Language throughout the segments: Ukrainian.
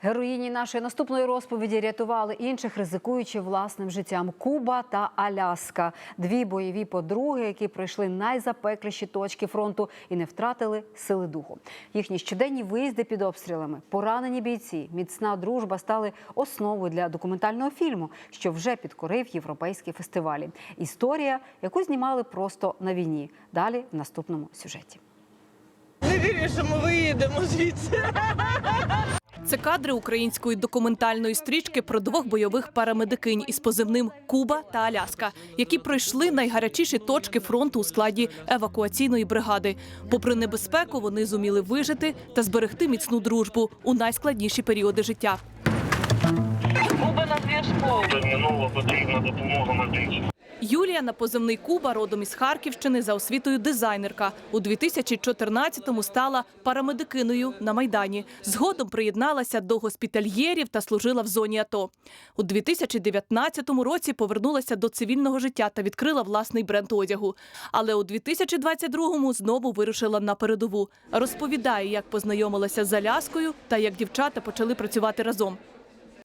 Героїні нашої наступної розповіді рятували інших, ризикуючи власним життям. Куба та Аляска дві бойові подруги, які пройшли найзапекліші точки фронту і не втратили сили духу. Їхні щоденні виїзди під обстрілами, поранені бійці, міцна дружба стали основою для документального фільму, що вже підкорив європейські фестивалі. Історія, яку знімали просто на війні. Далі в наступному сюжеті. Не вірю, що ми виїдемо звідси. Це кадри української документальної стрічки про двох бойових парамедикинь із позивним Куба та Аляска, які пройшли найгарячіші точки фронту у складі евакуаційної бригади. Попри небезпеку, вони зуміли вижити та зберегти міцну дружбу у найскладніші періоди життя. Куба на зв'язку. терміново потрібна допомога медична. Юлія на позивний Куба, родом із Харківщини, за освітою дизайнерка. У 2014-му стала парамедикиною на Майдані. Згодом приєдналася до госпітальєрів та служила в зоні АТО. У 2019 році повернулася до цивільного життя та відкрила власний бренд одягу. Але у 2022-му знову вирушила на передову. Розповідає, як познайомилася з Аляскою та як дівчата почали працювати разом.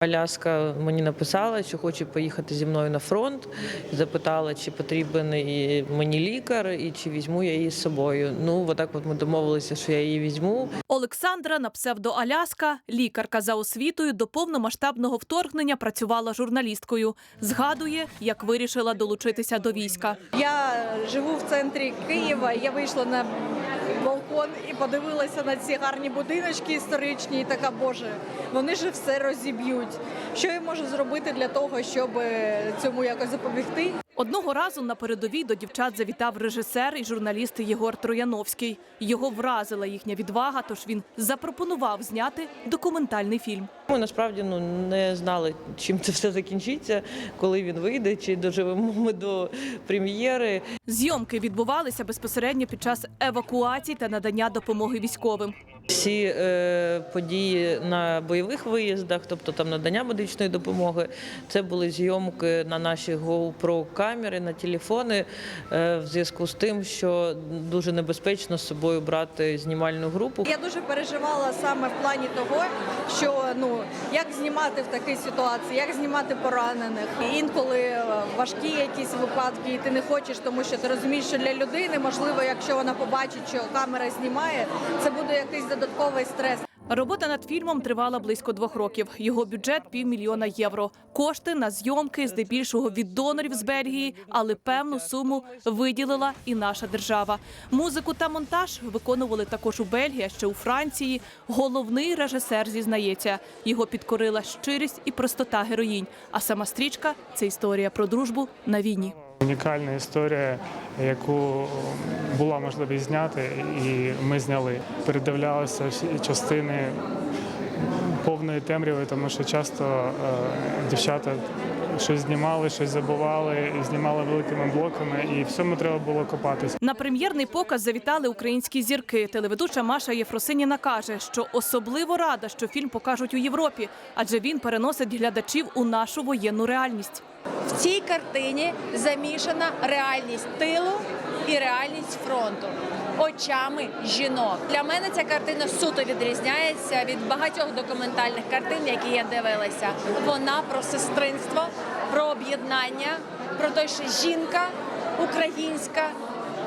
Аляска мені написала, що хоче поїхати зі мною на фронт. Запитала, чи потрібен і мені лікар, і чи візьму я її з собою. Ну, отак от ми домовилися, що я її візьму. Олександра на псевдо Аляска, лікарка за освітою, до повномасштабного вторгнення працювала журналісткою. Згадує, як вирішила долучитися до війська. Я живу в центрі Києва. Я вийшла на балкон і подивилася на ці гарні будиночки історичні. І така боже, вони ж все розіб'ють. Що я можу зробити для того, щоб цьому якось запобігти? Одного разу на передовій до дівчат завітав режисер і журналіст Єгор Трояновський. Його вразила їхня відвага, тож він запропонував зняти документальний фільм. Ми насправді ну не знали, чим це все закінчиться, коли він вийде, чи доживемо ми до прем'єри. Зйомки відбувалися безпосередньо під час евакуацій та надання допомоги військовим. Всі е, події на бойових виїздах, тобто там надання медичної допомоги, це були зйомки на наші GoPro камери, на телефони, е, в зв'язку з тим, що дуже небезпечно з собою брати знімальну групу. Я дуже переживала саме в плані того, що ну як знімати в такій ситуації, як знімати поранених. Інколи е, важкі якісь випадки, і ти не хочеш, тому що ти розумієш, що для людини можливо, якщо вона побачить, що камера знімає, це буде якийсь додатковий стрес. Робота над фільмом тривала близько двох років. Його бюджет півмільйона євро. Кошти на зйомки здебільшого від донорів з Бельгії, але певну суму виділила і наша держава. Музику та монтаж виконували також у Бельгії, а ще у Франції. Головний режисер зізнається, його підкорила щирість і простота героїнь. А сама стрічка це історія про дружбу на війні. Унікальна історія, яку була можливість зняти, і ми зняли. Передивлялися всі частини повної темряви, тому що часто е, дівчата щось знімали, щось забували, знімали великими блоками, і всьому треба було копатися. На прем'єрний показ завітали українські зірки. Телеведуча Маша Єфросиніна каже, що особливо рада, що фільм покажуть у Європі, адже він переносить глядачів у нашу воєнну реальність. В цій картині замішана реальність тилу і реальність фронту очами жінок. Для мене ця картина суто відрізняється від багатьох документальних картин, які я дивилася. Вона про сестринство, про об'єднання, про те, що жінка українська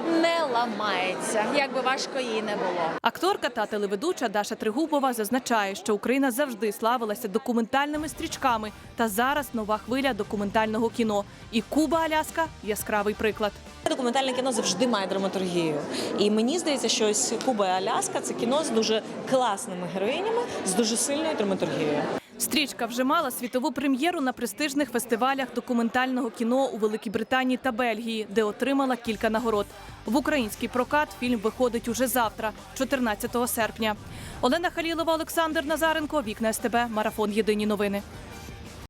не ламається, як би важко їй не було. Акторка та телеведуча Даша Тригубова зазначає, що Україна завжди славилася документальними стрічками. Та зараз нова хвиля документального кіно. І Куба Аляска яскравий приклад. Документальне кіно завжди має драматургію. І мені здається, що ось Куба і Аляска це кіно з дуже класними героїнями, з дуже сильною драматургією. Стрічка вже мала світову прем'єру на престижних фестивалях документального кіно у Великій Британії та Бельгії, де отримала кілька нагород. В український прокат фільм виходить уже завтра, 14 серпня. Олена Халілова, Олександр Назаренко, Вікна СТБ, Марафон Єдині новини.